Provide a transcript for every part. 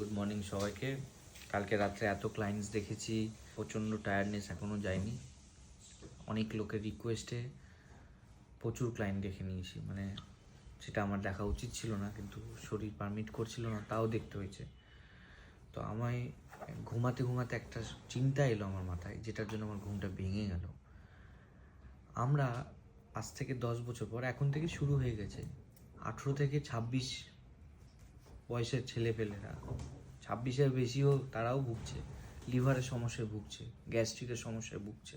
Good morning সবাইকে। কালকে রাত্রে এত ক্লায়েন্টস দেখেছি, প্রচণ্ড টায়ার্ডনেস এখনও যায়নি। অনেক লোকের রিকোয়েস্টে প্রচুর ক্লায়েন্ট দেখে নিয়েছি। মানে সেটা আমার দেখা উচিত ছিল না, কিন্তু শরীর পারমিট করছিল না, তাও দেখতে হয়েছে। তো আমায় ঘুমাতে ঘুমাতে একটা চিন্তা এলো আমার মাথায়, যেটার জন্য আমার ঘুমটা ভেঙে গেল। আমরা আজ থেকে দশ বছর পর, এখন থেকে শুরু হয়ে গেছে। আঠেরো থেকে ছাব্বিশ বয়সের ছেলেপেলেরা। ছাব্বিশের বেশিও তারাও ভুগছে। লিভারের সমস্যায় ভুগছে, গ্যাস্ট্রিকের সমস্যায় ভুগছে।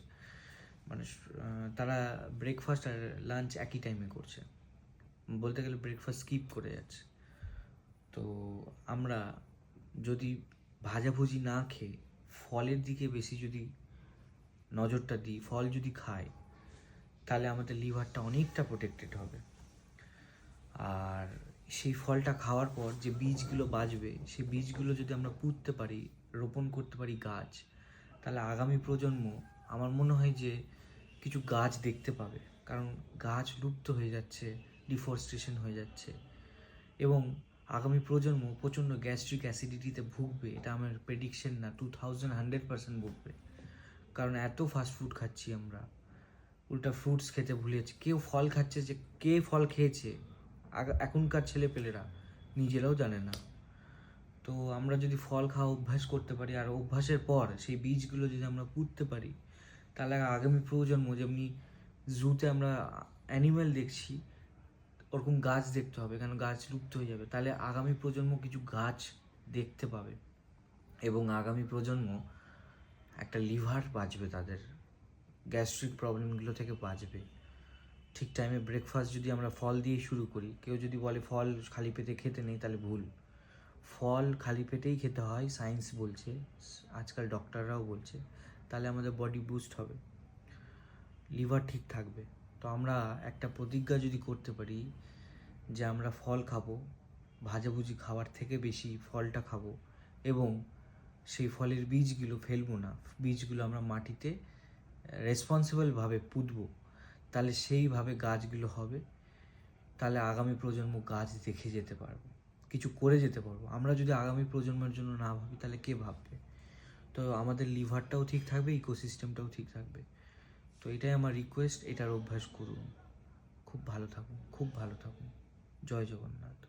মানে তারা ব্রেকফাস্ট আর লাঞ্চ একই টাইমে করছে। বলতে গেলে ব্রেকফাস্ট স্কিপ করে যাচ্ছে। তো আমরা যদি ভাজাভুজি না খেয়ে ফলের দিকে বেশি যদি নজরটা দিই, ফল যদি খাই, তাহলে আমাদের লিভারটা অনেকটা প্রোটেক্টেড হবে। সেই ফলটা খাওয়ার পর যে বীজগুলো বাঁচবে সেই বীজগুলো যদি আমরা পুঁততে পারি, রোপণ করতে পারি গাছ, তাহলে আগামী প্রজন্ম আমার মনে হয় যে কিছু গাছ দেখতে পাবে। কারণ গাছ লুপ্ত হয়ে যাচ্ছে ডিফরেস্টেশন হয়ে যাচ্ছে এবং আগামী প্রজন্ম প্রচণ্ড গ্যাস্ট্রিক অ্যাসিডিটিতে ভুগবে, এটা আমার প্রেডিকশন না টু থাউজেন্ড হান্ড্রেড পার্সেন্ট ভুগবে। কারণ এত ফাস্ট ফুড খাচ্ছি আমরা, উল্টা ফ্রুটস খেতে ভুলে যাচ্ছে। কেউ ফল খাচ্ছে যে, কে ফল খেয়েছে? এখনকার ছেলেপেলেরা নিজেরাও জানে না। তো আমরা যদি ফল খাওয়া অভ্যাস করতে পারি, আর অভ্যাসের পর সেই বীজগুলো যদি আমরা পুঁততে পারি, তাহলে আগামী প্রজন্ম যেমনি জুতে আমরা অ্যানিম্যাল দেখছি, ওরকম গাছ দেখতে হবে কারণ গাছ লুপ্ত হয়ে যাবে। তাহলে আগামী প্রজন্ম কিছু গাছ দেখতে পাবে এবং আগামী প্রজন্ম একটা লিভার বাঁচবে তাদের, গ্যাস্ট্রিক প্রবলেমগুলো থেকে বাঁচবে। ঠিক টাইমে ব্রেকফাস্ট যদি আমরা ফল দিয়ে শুরু করি, কেউ যদি বলে ফল খালি পেটে খেতে নেই তাহলে ভুল। ফল খালি পেটেই খেতে হয় সায়েন্স বলছে, আজকাল ডক্টররাও বলছে, তাহলে আমাদের বডি বুস্ট হবে। লিভার ঠিক থাকবে। তো আমরা একটা প্রতিজ্ঞা যদি করতে পারি যে আমরা ফল খাব, ভাজাভুজি খাওয়ার থেকে বেশি ফলটা খাব, এবং সেই ফলের বীজগুলো ফেলব না, বীজগুলো আমরা মাটিতে রেসপন্সিবলভাবে পুঁতবো তাহলে সেইভাবে গাছগুলো হবে, তাহলে আগামী প্রজন্ম গাছ দেখে যেতে পারবে, কিছু করে যেতে পারব। আমরা যদি আগামী প্রজন্মের জন্য না ভাবি, তাহলে কে ভাববে? তো আমাদের লিভারটাও ঠিক থাকবে, ইকোসিস্টেমটাও ঠিক থাকবে। তো এটাই আমার রিকোয়েস্ট এটার অভ্যাস করুন। খুব ভালো থাকুন, খুব ভালো থাকুন। জয় জগন্নাথ।